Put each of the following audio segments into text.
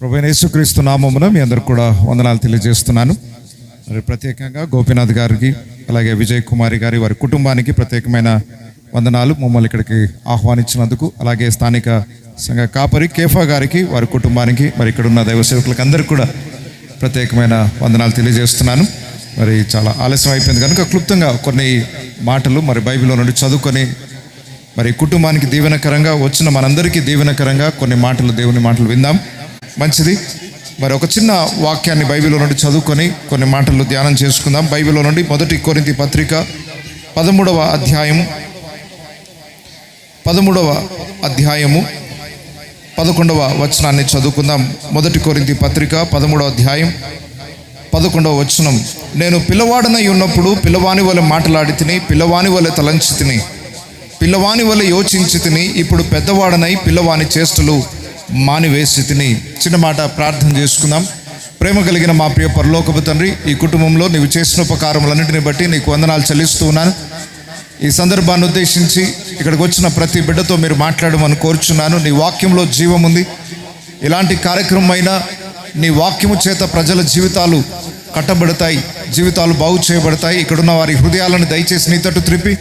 ప్రభు యేసుక్రీస్తు నామమున మీ అందరు కూడా వందనాలు తెలియజేస్తున్నాను. మరి ప్రత్యేకంగా గోపీనాథ్ గారికి అలాగే విజయ్ కుమారి గారి వారి కుటుంబానికి ప్రత్యేకమైన వందనాలు. మమ్మల్ని ఇక్కడికి ఆహ్వానించినందుకు అలాగే స్థానిక సంఘ కాపరి కేఫా గారికి వారి కుటుంబానికి మరి ఇక్కడ ఉన్న దైవ సేవకులకు అందరికీ కూడా ప్రత్యేకమైన వందనాలు తెలియజేస్తున్నాను. మరి చాలా ఆలస్యం అయిపోయింది. కనుక క్లుప్తంగా కొన్ని మాటలు మరి బైబిల్లో నుండి చదువుకొని మరి కుటుంబానికి దీవెనకరంగా వచ్చిన మనందరికీ దీవెనకరంగా కొన్ని మాటలు దేవుని మాటలు విందాం. మంచిది. మరి ఒక చిన్న వాక్యాన్ని బైబిల్లో నుండి చదువుకొని కొన్ని మాటలు ధ్యానం చేసుకుందాం. బైబిల్లో నుండి మొదటి కొరింతి పత్రిక పదమూడవ అధ్యాయము. పదమూడవ అధ్యాయము. పదకొండవ వచనాన్ని చదువుకుందాం. మొదటి కొరింతి పత్రిక పదమూడవ అధ్యాయం. పదకొండవ వచనం. నేను పిల్లవాడనై ఉన్నప్పుడు పిల్లవాని వల్ల మాట్లాడి తిని పిల్లవాని వల్ల తలంచి తిని పిల్లవాని వల్ల యోచించి తిని ఇప్పుడు పెద్దవాడనై పిల్లవాని చేష్టలు మానివేసి తిని చిన్న మాట ప్రార్థన చేసుకుందాం. ప్రేమ కలిగిన మా ప్రియ పరలోకపు తండ్రి ఈ కుటుంబంలో నీవు చేసిన ఉపకారములన్నింటిని బట్టి నీకు వందనాలు చెల్లిస్తూ ఉన్నాను. ఈ సందర్భాన్ని ఉద్దేశించి ఇక్కడికి వచ్చిన ప్రతి బిడ్డతో మీరు మాట్లాడమని కోరుచున్నాను. నీ వాక్యంలో జీవం ఉంది. ఇలాంటి కార్యక్రమం అయినా నీ వాక్యము చేత ప్రజల జీవితాలు కట్టబడతాయి. జీవితాలు బాగు చేయబడతాయి. ఇక్కడున్న వారి హృదయాలను దయచేసి నీ తట్టు త్రిప్పి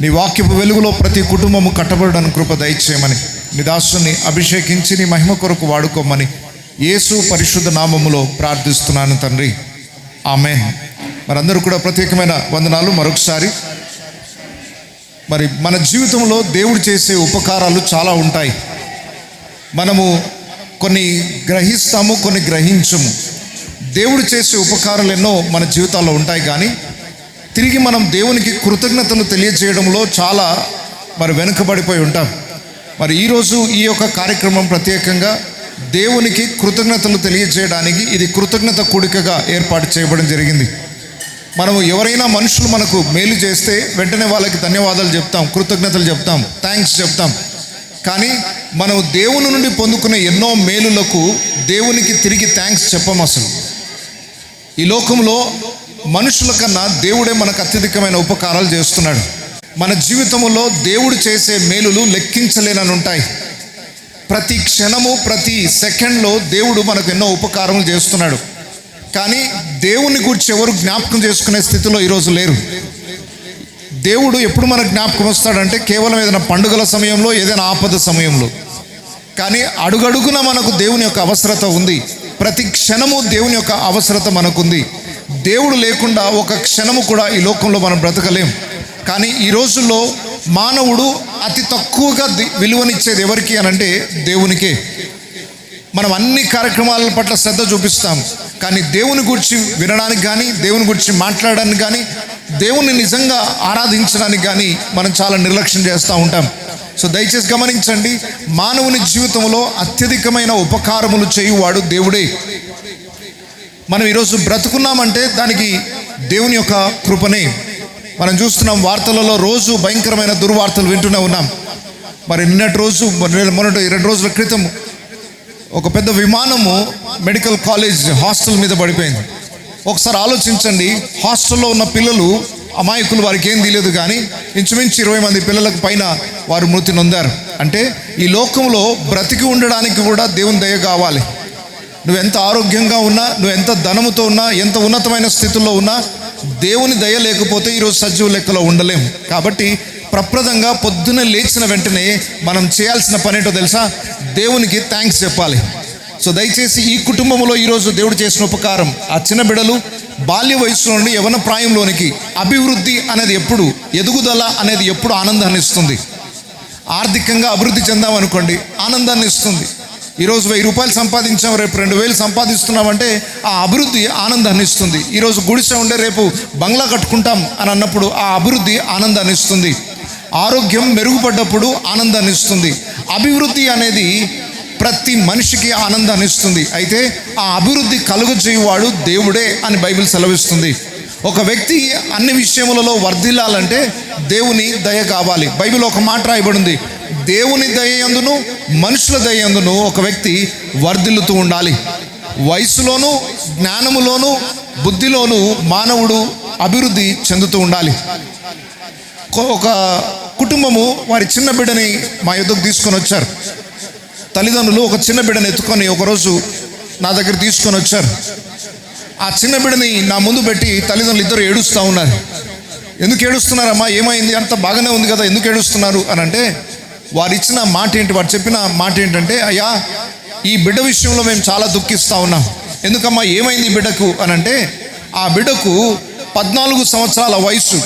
నీ వాక్యపు వెలుగులో ప్రతి కుటుంబము కట్టబడడానికి కృప దయచేయమని. నీ దాసుని అభిషేకించి నీ మహిమ కొరకు వాడుకోమని యేసు పరిశుద్ధ నామములో ప్రార్థిస్తున్నాను తండ్రి. ఆమె మరందరూ కూడా ప్రత్యేకమైన వందనాలు. మరొకసారి మరి మన జీవితంలో దేవుడు చేసే ఉపకారాలు చాలా ఉంటాయి. మనము కొన్ని గ్రహిస్తాము కొన్ని గ్రహించము. దేవుడు చేసే ఉపకారాలు ఎన్నో మన జీవితాల్లో ఉంటాయి కానీ తిరిగి మనం దేవునికి కృతజ్ఞతలు తెలియజేయడంలో చాలా మరి వెనుకబడిపోయి ఉంటాం. మరి ఈరోజు ఈ యొక్క కార్యక్రమం ప్రత్యేకంగా దేవునికి కృతజ్ఞతలు తెలియజేయడానికి ఇది కృతజ్ఞత కూడికగా ఏర్పాటు చేయబడం జరిగింది. మనము ఎవరైనా మనుషులు మనకు మేలు చేస్తే వెంటనే వాళ్ళకి ధన్యవాదాలు చెప్తాం కృతజ్ఞతలు చెప్తాం థ్యాంక్స్ చెప్తాం. కానీ మనం దేవుని నుండి పొందుకునే ఎన్నో మేలులకు దేవునికి తిరిగి థ్యాంక్స్ చెప్పం అసలు. ఈ లోకంలో మనుషుల కన్నా దేవుడే మనకు అత్యధికమైన ఉపకారాలు చేస్తున్నాడు. మన జీవితంలో దేవుడు చేసే మేలులు లెక్కించలేనని ఉంటాయి. ప్రతి క్షణము ప్రతి సెకండ్లో దేవుడు మనకు ఎన్నో ఉపకారములు చేస్తున్నాడు. కానీ దేవుని గురించి ఎవరు జ్ఞాపకం చేసుకునే స్థితిలో ఈరోజు లేరు. దేవుడు ఎప్పుడు మనకు జ్ఞాపకం వస్తాడంటే కేవలం ఏదైనా పండుగల సమయంలో ఏదైనా ఆపద సమయంలో. కానీ అడుగడుగున మనకు దేవుని యొక్క అవసరత ఉంది. ప్రతి క్షణము దేవుని యొక్క అవసరత మనకుంది. దేవుడు లేకుండా ఒక క్షణము కూడా ఈ లోకంలో మనం బ్రతకలేం. కానీ ఈ రోజుల్లో మానవుడు అతి తక్కువగా విలువనిచ్చేది ఎవరికి అని అంటే దేవునికే. మనం అన్ని కార్యక్రమాల పట్ల శ్రద్ధ చూపిస్తాం. కానీ దేవుని గురించి వినడానికి కానీ దేవుని గురించి మాట్లాడడానికి కానీ దేవుని నిజంగా ఆరాధించడానికి కానీ మనం చాలా నిర్లక్ష్యం చేస్తూ ఉంటాం. సో దయచేసి గమనించండి మానవుని జీవితంలో అత్యధికమైన ఉపకారములు చేయువాడు దేవుడే. మనం ఈరోజు బ్రతుకున్నామంటే దానికి దేవుని యొక్క కృపనే. మనం చూస్తున్నాం వార్తలలో రోజు భయంకరమైన దుర్వార్తలు వింటూనే ఉన్నాం. మరి నిన్నటి రోజు మొన్నటి రెండు రోజుల క్రితం ఒక పెద్ద విమానము మెడికల్ కాలేజ్ హాస్టల్ మీద పడిపోయింది. ఒకసారి ఆలోచించండి హాస్టల్లో ఉన్న పిల్లలు అమాయకులు వారికి ఏం తెలియదు కానీ ఇంచుమించు ఇరవై మంది పిల్లలకు పైన వారు మృతి నొందారు. అంటే ఈ లోకంలో బ్రతికి ఉండడానికి కూడా దేవుని దయ కావాలి. నువ్వు ఎంత ఆరోగ్యంగా ఉన్నా నువ్వు ఎంత ధనముతో ఉన్నా ఎంత ఉన్నతమైన స్థితిలో ఉన్నా దేవుని దయ లేకపోతే ఈరోజు సజీవ లెక్కలో ఉండలేం. కాబట్టి ప్రప్రదంగా పొద్దున లేచిన వెంటనే మనం చేయాల్సిన పని ఏంటో తెలుసా? దేవునికి థ్యాంక్స్ చెప్పాలి. సో దయచేసి ఈ కుటుంబంలో ఈరోజు దేవుడు చేసిన ఉపకారం ఆ చిన్న బిడలు బాల్య వయసులో నుండి యవన ప్రాయంలోనికి అభివృద్ధి అనేది ఎప్పుడు ఎదుగుదల అనేది ఎప్పుడు ఆనందాన్ని ఇస్తుంది. ఆర్థికంగా అభివృద్ధి చెందామనుకోండి ఆనందాన్ని ఇస్తుంది. ఈరోజు వెయ్యి రూపాయలు సంపాదించాం రేపు రెండు వేలు సంపాదిస్తున్నామంటే ఆ అభివృద్ధి ఆనందాన్ని ఇస్తుంది. ఈరోజు గుడిసె ఉండే రేపు బంగ్లా కట్టుకుంటాం అని అన్నప్పుడు ఆ అభివృద్ధి ఆనందాన్ని ఇస్తుంది. ఆరోగ్యం మెరుగుపడ్డప్పుడు ఆనందాన్ని ఇస్తుంది. అభివృద్ధి అనేది ప్రతి మనిషికి ఆనందాన్ని ఇస్తుంది. అయితే ఆ అభివృద్ధి కలుగజేయువాడు దేవుడే అని బైబిల్ సెలవిస్తుంది. ఒక వ్యక్తి అన్ని విషయములలో వర్ధిల్లాలంటే దేవుని దయ కావాలి. బైబిల్ ఒక మాట రాయబడింది. దేవుని దయందును మనుషుల దయందును ఒక వ్యక్తి వర్ధిల్లుతూ ఉండాలి. వయసులోను జ్ఞానములోను బుద్ధిలోను మానవుడు అభివృద్ధి చెందుతూ ఉండాలి. ఒక కుటుంబము వారి చిన్న బిడ్డని మా యుద్ధకు తీసుకొని వచ్చారు. తల్లిదండ్రులు ఒక చిన్న బిడ్డని ఎత్తుకొని ఒకరోజు నా దగ్గర తీసుకొని వచ్చారు. ఆ చిన్న బిడ్డని నా ముందు పెట్టి తల్లిదండ్రులు ఇద్దరు ఏడుస్తూ ఉన్నారు. ఎందుకు ఏడుస్తున్నారమ్మా? ఏమైంది? అంత బాగానే ఉంది కదా ఎందుకు ఏడుస్తున్నారు? అని అంటే వారు ఇచ్చిన మాట ఏంటి వారు చెప్పిన మాట ఏంటంటే అయ్యా ఈ బిడ్డ విషయంలో మేము చాలా దుఃఖిస్తూ ఉన్నాం. ఎందుకమ్మా ఏమైంది ఈ బిడ్డకు? అని అంటే ఆ బిడ్డకు పద్నాలుగు సంవత్సరాల వయసు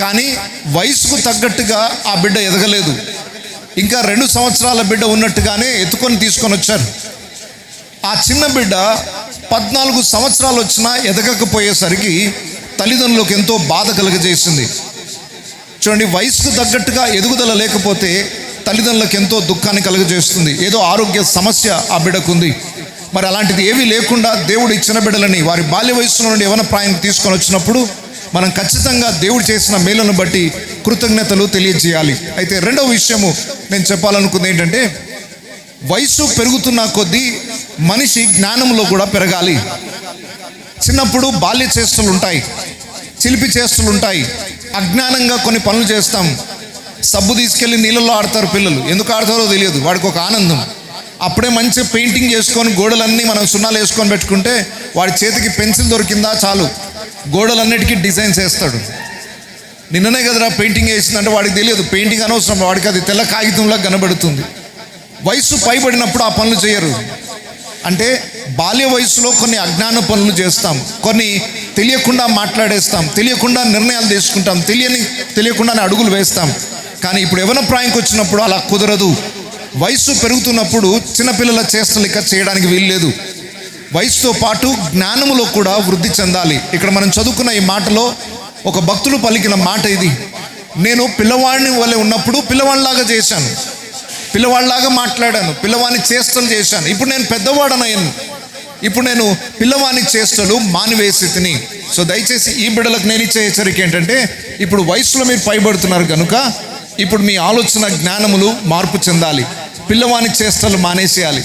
కానీ వయసుకు తగ్గట్టుగా ఆ బిడ్డ ఎదగలేదు. ఇంకా రెండు సంవత్సరాల బిడ్డ ఉన్నట్టుగానే ఎత్తుకొని తీసుకొని వచ్చారు. ఆ చిన్న బిడ్డ పద్నాలుగు సంవత్సరాలు వచ్చినా ఎదగకపోయేసరికి తల్లిదండ్రులకు ఎంతో బాధ కలుగజేసింది. చూడండి వయసుకు తగ్గట్టుగా ఎదుగుదల లేకపోతే తల్లిదండ్రులకు ఎంతో దుఃఖాన్ని కలుగజేస్తుంది. ఏదో ఆరోగ్య సమస్య ఆ బిడ్డకు ఉంది మరి అలాంటిది ఏమీ లేకుండా దేవుడు ఇచ్చిన బిడ్డలని వారి బాల్య వయసులో నుండి యవన ప్రాయం తీసుకొని వచ్చినప్పుడు మనం ఖచ్చితంగా దేవుడు చేసిన మేలును బట్టి కృతజ్ఞతలు తెలియజేయాలి. అయితే రెండవ విషయము నేను చెప్పాలనుకుంది ఏంటంటే వయసు పెరుగుతున్న కొద్దీ మనిషి జ్ఞానంలో కూడా పెరగాలి. చిన్నప్పుడు బాల్య చేష్టలు ఉంటాయి చిలిపి చేష్టలు ఉంటాయి అజ్ఞానంగా కొన్ని పనులు చేస్తాం. సబ్బు తీసుకెళ్ళి నీళ్ళల్లో ఆడతారు పిల్లలు. ఎందుకు ఆడతారో తెలియదు. వాడికి ఒక ఆనందం. అప్పుడే మంచి పెయింటింగ్ చేసుకొని గోడలన్నీ మనం సున్నాలు వేసుకొని పెట్టుకుంటే వాడి చేతికి పెన్సిల్ దొరికిందా చాలు. గోడలన్నిటికీ డిజైన్స్ వేస్తాడు నిన్ననే కదరా పెయింటింగ్ వేసిందంటే వాడికి తెలియదు. పెయింటింగ్ అనవసరం. వాడికి అది తెల్ల కాగితంలా కనబడుతుంది. వయసు పైబడినప్పుడు ఆ పనులు చేయరు. అంటే బాల్య వయసులో కొన్ని అజ్ఞాన పనులు చేస్తాం కొన్ని తెలియకుండా మాట్లాడేస్తాం తెలియకుండా నిర్ణయాలు తీసుకుంటాం తెలియని తెలియకుండానే అడుగులు వేస్తాం. కానీ ఇప్పుడు యవన ప్రాయంకి వచ్చినప్పుడు అలా కుదరదు. వయసు పెరుగుతున్నప్పుడు చిన్నపిల్లల చేష్టలు ఇక చేయడానికి వీల్లేదు వయసుతో పాటు జ్ఞానములో కూడా వృద్ధి చెందాలి. ఇక్కడ మనం చదువుకున్న ఈ మాటలో ఒక భక్తుడు పలికిన మాట ఇది. నేను పిల్లవాడిని వలె ఉన్నప్పుడు పిల్లవాడిలాగా చేశాను. పిల్లవాడిలాగా మాట్లాడాను పిల్లవాని చేష్టలు చేశాను. ఇప్పుడు నేను పెద్దవాడనయ్యాను. ఇప్పుడు నేను పిల్లవాని చేష్టలు మానివేసి తిని. సో దయచేసి ఈ బిడ్డలకు నేను ఇచ్చే హెచ్చరిక ఏంటంటే ఇప్పుడు వయసులో మీరు పైబడుతున్నారు కనుక ఇప్పుడు మీ ఆలోచన జ్ఞానములు మార్పు చెందాలి. పిల్లవాని చేష్టలు మానేసేయాలి.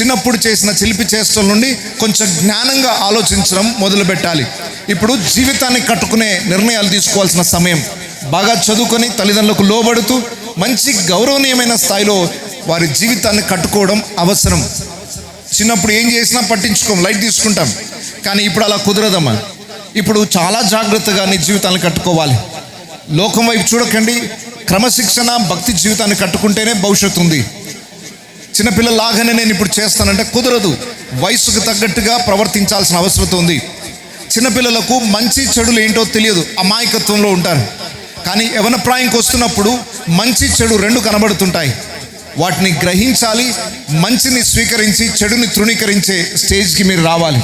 చిన్నప్పుడు చేసిన చిలిపి చేష్టల నుండి కొంచెం జ్ఞానంగా ఆలోచించడం మొదలుపెట్టాలి. ఇప్పుడు జీవితాన్ని కట్టుకునే నిర్ణయాలు తీసుకోవాల్సిన సమయం. బాగా చదువుకొని తల్లిదండ్రులకు లోబడుతూ మంచి గౌరవనీయమైన స్థాయిలో వారి జీవితాన్ని కట్టుకోవడం అవసరం. చిన్నప్పుడు ఏం చేసినా పట్టించుకోం లైట్ తీసుకుంటాం. కానీ ఇప్పుడు అలా కుదరదమ్మా. ఇప్పుడు చాలా జాగ్రత్తగా నీ జీవితాన్ని కట్టుకోవాలి. లోకం వైపు చూడకండి. క్రమశిక్షణ భక్తి జీవితాన్ని కట్టుకుంటేనే భవిష్యత్తు ఉంది. చిన్నపిల్లలాగానే నేను ఇప్పుడు చేస్తానంటే కుదరదు. వయసుకు తగ్గట్టుగా ప్రవర్తించాల్సిన అవసరం ఉంది. చిన్నపిల్లలకు మంచి చెడులు ఏంటో తెలియదు. అమాయకత్వంలో ఉంటారు. కానీ యవన ప్రాయంకి వస్తున్నప్పుడు మంచి చెడు రెండు కనబడుతుంటాయి. వాటిని గ్రహించాలి మంచిని స్వీకరించి చెడుని తృణీకరించే స్టేజ్కి మీరు రావాలి.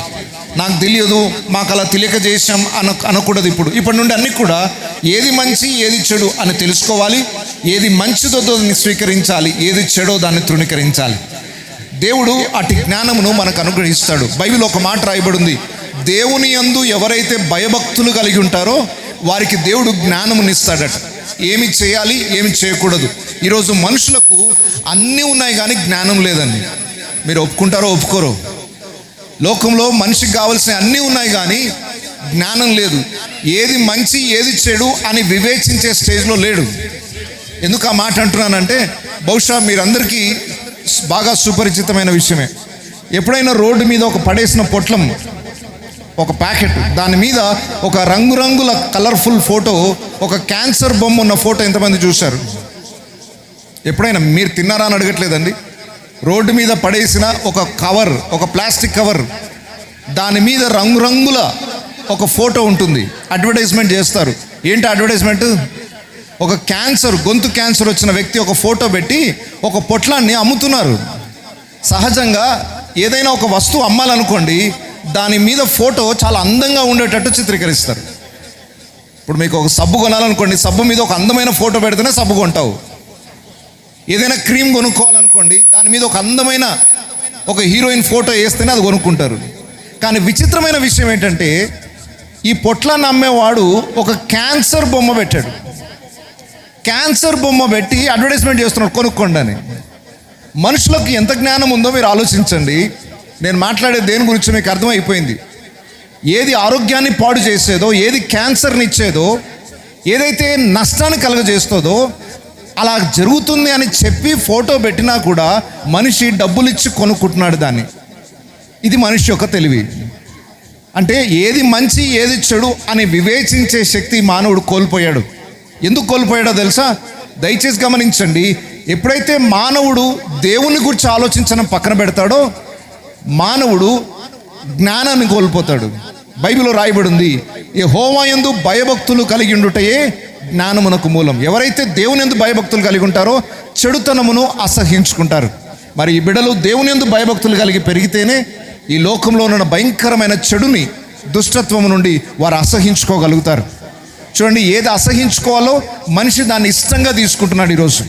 నాకు తెలియదు మాకు అలా తెలియక చేసాం అన అనకూడదు ఇప్పుడు. ఇప్పటి నుండి అన్ని కూడా ఏది మంచి ఏది చెడు అని తెలుసుకోవాలి. ఏది మంచిదో దాన్ని స్వీకరించాలి ఏది చెడో దాన్ని తృణీకరించాలి. దేవుడు అటు జ్ఞానమును మనకు అనుగ్రహిస్తాడు. బైబిల్ ఒక మాట రాయబడింది. దేవుని యందు ఎవరైతే భయభక్తులు కలిగి ఉంటారో వారికి దేవుడు జ్ఞానమునిస్తాడట. ఏమి చేయాలి ఏమి చేయకూడదు. ఈరోజు మనుషులకు అన్నీ ఉన్నాయి కానీ జ్ఞానం లేదండి. మీరు ఒప్పుకుంటారో ఒప్పుకోరో? లోకంలో మనిషికి కావాల్సిన అన్నీ ఉన్నాయి కానీ జ్ఞానం లేదు. ఏది మంచి ఏది చెడు అని వివేచించే స్టేజ్లో లేడు. ఎందుకు ఆ మాట అంటున్నానంటే బహుశా మీరందరికీ బాగా సుపరిచితమైన విషయమే. ఎప్పుడైనా రోడ్డు మీద ఒక పడేసిన పొట్లం ఒక ప్యాకెట్ దాని మీద ఒక రంగురంగుల కలర్ఫుల్ ఫోటో ఒక క్యాన్సర్ బొమ్మ ఉన్న ఫోటో ఎంతమంది చూశారు? ఎప్పుడైనా మీరు తిన్నారా అని అడగట్లేదండి? రోడ్డు మీద పడేసిన ఒక కవర్ ఒక ప్లాస్టిక్ కవర్ దాని మీద రంగురంగుల ఒక ఫోటో ఉంటుంది. అడ్వర్టైజ్మెంట్ చేస్తారు. ఏంటి అడ్వర్టైజ్మెంట్ ఒక క్యాన్సర్ గొంతు క్యాన్సర్ వచ్చిన వ్యక్తి ఒక ఫోటో పెట్టి ఒక పొట్లాన్ని అమ్ముతున్నారు. సహజంగా ఏదైనా ఒక వస్తువు అమ్మాలనుకోండి దాని మీద ఫోటో చాలా అందంగా ఉండేటట్టు చిత్రీకరిస్తారు. ఇప్పుడు మీకు ఒక సబ్బు కొనాలనుకోండి సబ్బు మీద ఒక అందమైన ఫోటో పెడితేనే సబ్బు కొంటావు. ఏదైనా క్రీమ్ కొనుక్కోవాలనుకోండి దాని మీద ఒక అందమైన ఒక హీరోయిన్ ఫోటో వేస్తేనే అది కొనుక్కుంటారు. కానీ విచిత్రమైన విషయం ఏంటంటే ఈ పొట్లను అమ్మేవాడు ఒక క్యాన్సర్ బొమ్మ పెట్టాడు. క్యాన్సర్ బొమ్మ పెట్టి అడ్వర్టైజ్మెంట్ చేస్తున్నాడు కొనుక్కోండి అని. మనుషులకు ఎంత జ్ఞానం ఉందో మీరు ఆలోచించండి. నేను మాట్లాడే దేని గురించి మీకు అర్థమైపోయింది? ఏది ఆరోగ్యాన్ని పాడు చేసేదో ఏది క్యాన్సర్ని ఇచ్చేదో ఏదైతే నష్టాన్ని కలుగజేస్తుందో అలా జరుగుతుంది అని చెప్పి ఫోటో పెట్టినా కూడా మనిషి డబ్బులు ఇచ్చి కొనుక్కుంటున్నాడు దాన్ని. ఇది మనిషి యొక్క తెలివి. అంటే ఏది మంచి ఏది చెడు అని వివేచించే శక్తి మానవుడు కోల్పోయాడు. ఎందుకు కోల్పోయాడో తెలుసా? దయచేసి గమనించండి ఎప్పుడైతే మానవుడు దేవుని గురించి ఆలోచించడం పక్కన పెడతాడో మానవుడు జ్ఞానాన్ని కోల్పోతాడు. బైబిల్లో రాయబడి ఉంది ఈ హోమాయందు భయభక్తులు కలిగి ఉండుటయే జ్ఞానమునకు మూలం. ఎవరైతే దేవుని ఎందు భయభక్తులు కలిగి ఉంటారో చెడుతనమును అసహించుకుంటారు. మరి ఈ బిడలు దేవుని ఎందు భయభక్తులు కలిగి పెరిగితేనే ఈ లోకంలో ఉన్న భయంకరమైన చెడుని దుష్టత్వము నుండి వారు అసహించుకోగలుగుతారు. చూడండి ఏది అసహించుకోవాలో మనిషి దాన్ని ఇష్టంగా తీసుకుంటున్నాడు ఈరోజు.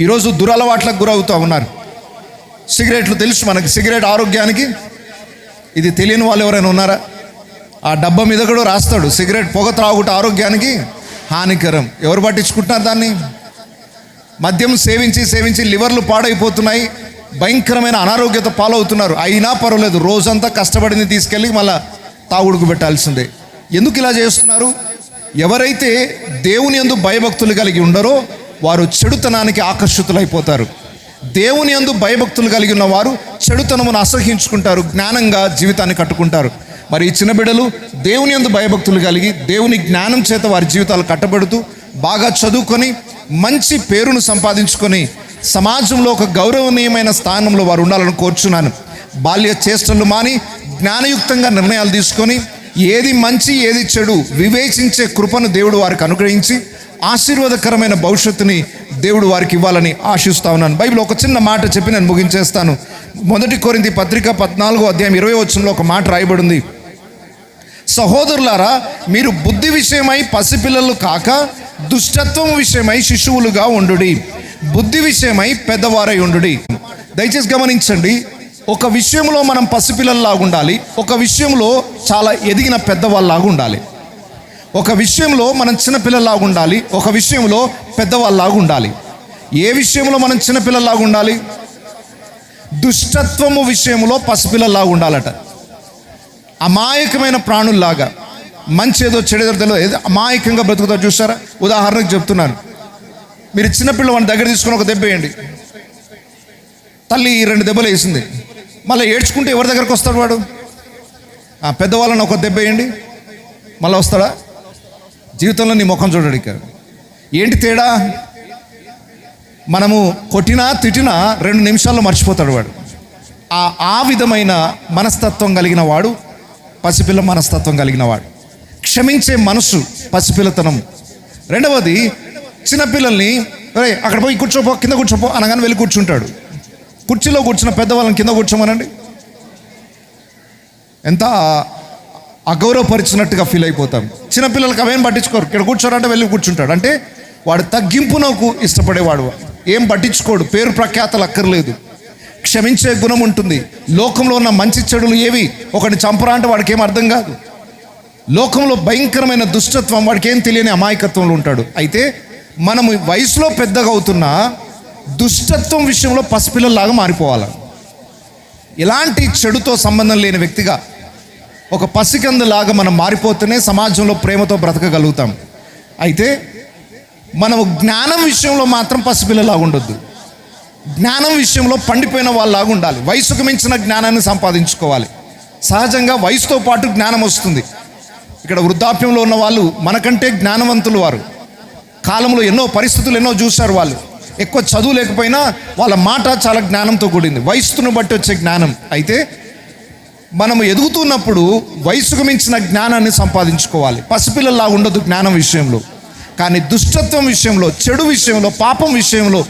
ఈరోజు దురలవాట్లకు గురవుతూ ఉన్నారు. సిగరెట్లు తెలుసు మనకి సిగరెట్ ఆరోగ్యానికి. ఇది తెలియని వాళ్ళు ఎవరైనా ఉన్నారా? ఆ డబ్బా మీద కూడా రాస్తాడు. సిగరెట్ పొగ త్రాగుట ఆరోగ్యానికి హానికరం. ఎవరు పట్టించుకుంటున్నారు దాన్ని? మద్యం సేవించి సేవించి లివర్లు పాడైపోతున్నాయి. భయంకరమైన అనారోగ్యత పాలవుతున్నారు. అయినా పర్వాలేదు రోజంతా కష్టపడింది తీసుకెళ్ళి మళ్ళా తాగుడుకు పెట్టాల్సిందే. ఎందుకు ఇలా చేస్తున్నారు? ఎవరైతే దేవుని యందు భయభక్తులు కలిగి ఉండరో వారు చెడుతనానికి ఆకర్షితులైపోతారు. దేవుని యందు భయభక్తులు కలిగి ఉన్న వారు చెడుతనమును అసహించుకుంటారు జ్ఞానంగా జీవితాన్ని కట్టుకుంటారు. మరి ఈ చిన్న బిడ్డలు దేవుని యందు భయభక్తులు కలిగి దేవుని జ్ఞానం చేత వారి జీవితాలు కట్టబడుతూ బాగా చదువుకొని మంచి పేరును సంపాదించుకొని సమాజంలో ఒక గౌరవనీయమైన స్థానంలో వారు ఉండాలని కోరుచున్నాను. బాల్య చేష్టలు మాని జ్ఞానయుక్తంగా నిర్ణయాలు తీసుకొని ఏది మంచి ఏది చెడు వివేచించే కృపను దేవుడు వారికి అనుగ్రహించి ఆశీర్వాదకరమైన భవిష్యత్తుని దేవుడు వారికి ఇవ్వాలని ఆశిస్తా ఉన్నాను. బైబిల్ ఒక చిన్న మాట చెప్పి నేను ముగించేస్తాను. మొదటి కోరింది పత్రిక పద్నాలుగో అధ్యాయం ఇరవై వచ్చంలో ఒక మాట రాయబడింది. సహోదరులారా మీరు బుద్ధి విషయమై పసిపిల్లలు కాక దుష్టత్వం విషయమై శిశువులుగా ఉండుడి. బుద్ధి విషయమై పెద్దవారై ఉండుడి. దయచేసి గమనించండి ఒక విషయంలో మనం పసిపిల్లల్లాగా ఉండాలి ఒక విషయంలో చాలా ఎదిగిన పెద్దవాళ్ళలాగా ఉండాలి ఒక విషయంలో మనం చిన్నపిల్లలాగా ఉండాలి ఒక విషయంలో పెద్దవాళ్ళలాగా ఉండాలి. ఏ విషయంలో మనం చిన్నపిల్లల్లాగా ఉండాలి? దుష్టత్వము విషయంలో పసిపిల్లలాగా ఉండాలట. అమాయకమైన ప్రాణుల్లాగా. మంచి ఏదో చెడేదో తెలియదు ఏదో అమాయకంగా బ్రతుకుతా చూసారా? ఉదాహరణకు చెప్తున్నాను. మీరు చిన్నపిల్ల వాడిని దగ్గర తీసుకొని ఒక దెబ్బ వేయండి. తల్లి ఈ రెండు దెబ్బలు వేసింది. మళ్ళీ ఏడ్చుకుంటే ఎవరి దగ్గరకు వస్తాడు వాడు? ఆ పెద్దవాళ్ళని ఒక దెబ్బ వేయండి. మళ్ళీ వస్తాడా? జీవితంలో నీ ముఖం చూడడు ఇక ఏంటి తేడా? మనము కొట్టినా తిట్టినా రెండు నిమిషాల్లో మర్చిపోతాడు వాడు. ఆ ఆ విధమైన మనస్తత్వం కలిగిన వాడు పసిపిల్ల మనస్తత్వం కలిగిన వాడు. క్షమించే మనసు పసిపిల్లతనం. రెండవది చిన్నపిల్లల్ని రే అక్కడ పోయి కూర్చోపో కింద కూర్చోపో అనగానే వెళ్ళి కూర్చుంటాడు. కుర్చీలో కూర్చున్న పెద్దవాళ్ళని కింద కూర్చోమనండి. ఎంత? అగౌరవపరిచినట్టుగా ఫీల్ అయిపోతాం. చిన్నపిల్లలకి అవేం పట్టించుకోరు. ఇక్కడ కూర్చోరంటే వెళ్ళి కూర్చుంటాడు. అంటే వాడు తగ్గింపునకు ఇష్టపడేవాడు. ఏం పట్టించుకోడు. పేరు ప్రఖ్యాతలు అక్కర్లేదు. క్షమించే గుణం ఉంటుంది. లోకంలో ఉన్న మంచి చెడులు ఏవి? ఒకటి చంపరా అంటే వాడికి ఏం అర్థం కాదు. లోకంలో భయంకరమైన దుష్టత్వం వాడికి ఏం తెలియని అమాయకత్వంలో ఉంటాడు. అయితే మనము వయసులో పెద్దగా అవుతున్నా దుష్టత్వం విషయంలో పసిపిల్లల్లాగా మారిపోవాలి? ఎలాంటి చెడుతో సంబంధం లేని వ్యక్తిగా ఒక పసికందులాగా మనం మారిపోతేనే సమాజంలో ప్రేమతో బ్రతకగలుగుతాం. అయితే మనం జ్ఞానం విషయంలో మాత్రం పసిపిల్లలాగా ఉండొద్దు. జ్ఞానం విషయంలో పండిపోయిన వాళ్ళలాగా ఉండాలి. వయసుకు మించిన జ్ఞానాన్ని సంపాదించుకోవాలి. సహజంగా వయసుతో పాటు జ్ఞానం వస్తుంది. ఇక్కడ వృద్ధాప్యంలో ఉన్న వాళ్ళు మనకంటే జ్ఞానవంతులు వారు. కాలంలో ఎన్నో పరిస్థితులు ఎన్నో చూశారు వాళ్ళు. ఎక్కువ చదువు లేకపోయినా వాళ్ళ మాట చాలా జ్ఞానంతో కూడింది. వయస్సును బట్టి వచ్చే జ్ఞానం. అయితే మనము ఎదుగుతున్నప్పుడు వయసుకు మించిన జ్ఞానాన్ని సంపాదించుకోవాలి. పసిపిల్లలా ఉండదు జ్ఞానం విషయంలో. కానీ దుష్టత్వం విషయంలో చెడు విషయంలో పాపం విషయంలో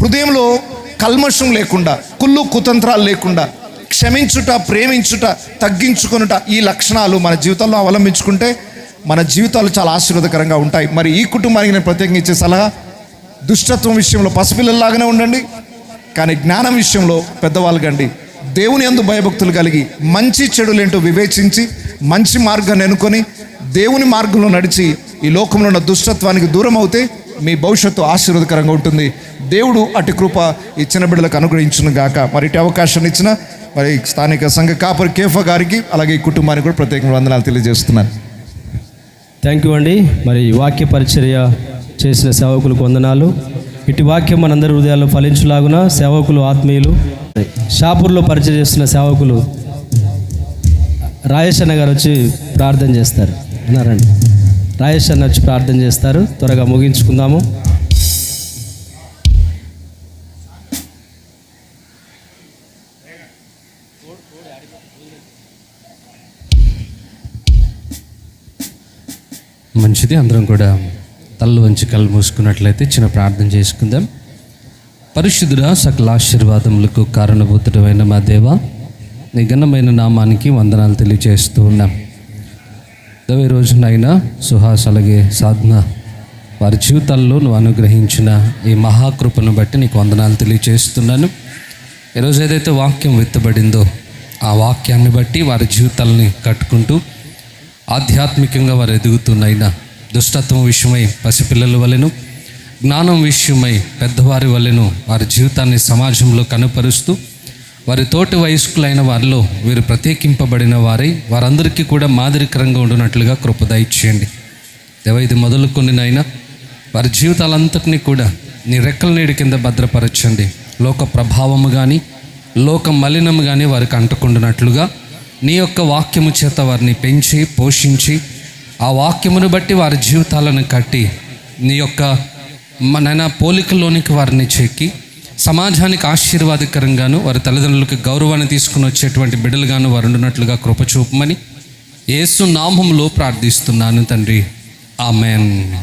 హృదయంలో కల్మషం లేకుండా కుళ్ళు కుతంత్రాలు లేకుండా క్షమించుట ప్రేమించుట తగ్గించుకొనుట ఈ లక్షణాలు మన జీవితంలో అవలంబించుకుంటే మన జీవితాలు చాలా ఆశీర్వాదకరంగా ఉంటాయి. మరి ఈ కుటుంబానికి నేను ప్రత్యేకంగా ఇచ్చే సలహా దుష్టత్వం విషయంలో పసిపిల్లల్లాగానే ఉండండి. కానీ జ్ఞానం విషయంలో పెద్దవాళ్ళు దేవుని యందు భయభక్తులు కలిగి మంచి చెడులేంటో వివేచించి మంచి మార్గాన్ని ఎన్నుకొని దేవుని మార్గంలో నడిచి ఈ లోకంలో ఉన్న దుష్టత్వానికి దూరం అవుతే మీ భవిష్యత్తు ఆశీర్వదకరంగా ఉంటుంది. దేవుడు అటు కృప ఈ చిన్న బిడ్డలకు అనుగ్రహించును గాక. మరి ఇటు అవకాశాన్ని ఇచ్చిన మరి స్థానిక సంఘ కాపరి కేఫ గారికి అలాగే ఈ కుటుంబానికి కూడా ప్రత్యేకంగా వందనాలు తెలియజేస్తున్నాను. థ్యాంక్ యూ అండి. మరి వాక్య పరిచర్య చేసిన సేవకులకు వందనాలు. ఇటు వాక్యం మనందరి హృదయాల్లో ఫలించులాగున సేవకులు ఆత్మీయులు షాపూర్లో పరిచయం చేస్తున్న సేవకులు రాజేష్ అన్న గారు వచ్చి ప్రార్థన చేస్తారు. అన్నారండి. రాజేష్ అన్న వచ్చి ప్రార్థన చేస్తారు. త్వరగా ముగించుకుందాము. మంచిది. అందరం కూడా తల్లు వంచి కళ్ళు మూసుకున్నట్లయితే చిన్న ప్రార్థన చేసుకుందాం. పరిశుద్ధుడ సకల ఆశీర్వాదములకు కారణభూతుడమైన మా దేవ నీ ఘనమైన నామానికి వందనాలు తెలియజేస్తూ ఉన్నాం. ఇరవై రోజునైనా సుహాస్ అలాగే సాధన వారి జీవితాల్లో నువ్వు అనుగ్రహించిన ఈ మహాకృపను బట్టి నీకు వందనాలు తెలియజేస్తున్నాను ఈరోజు ఏదైతే వాక్యం విత్తబడిందో ఆ వాక్యాన్ని బట్టి వారి జీవితాలని కట్టుకుంటూ ఆధ్యాత్మికంగా వారు ఎదుగుతున్నైనా దుష్టత్వం విషయమై పసిపిల్లల వలెను జ్ఞానం విషయమై పెద్దవారి వలెను వారి జీవితాన్ని సమాజంలో కనుపరుస్తూ వారి తోటి వయస్కులైన వారిలో వీరు ప్రత్యేకింపబడిన వారై వారందరికీ కూడా మాదిరికరంగా ఉండునట్లుగా కృపద ఇచ్చేయండి దేవ ఇది మొదలుకొనినైనా వారి జీవితాలంతటినీ కూడా నీ రెక్కల నీడి కింద భద్రపరచండి. లోక ప్రభావము కానీ లోక మలినము కానీ వారికి అంటకుండునట్లుగా నీ యొక్క వాక్యము చేత వారిని పెంచి పోషించి ఆ వాక్యమును బట్టి వారి జీవితాలను కట్టి నీ యొక్క మన పోలికలోనికి వారిని చెక్కి సమాజానికి ఆశీర్వాదకరంగాను వారి తల్లిదండ్రులకు గౌరవాన్ని తీసుకుని వచ్చేటువంటి బిడ్డలుగాను వారు ఉండునట్లుగా కృప చూపమని నామంలో ప్రార్థిస్తున్నాను తండ్రి. ఆమెన్.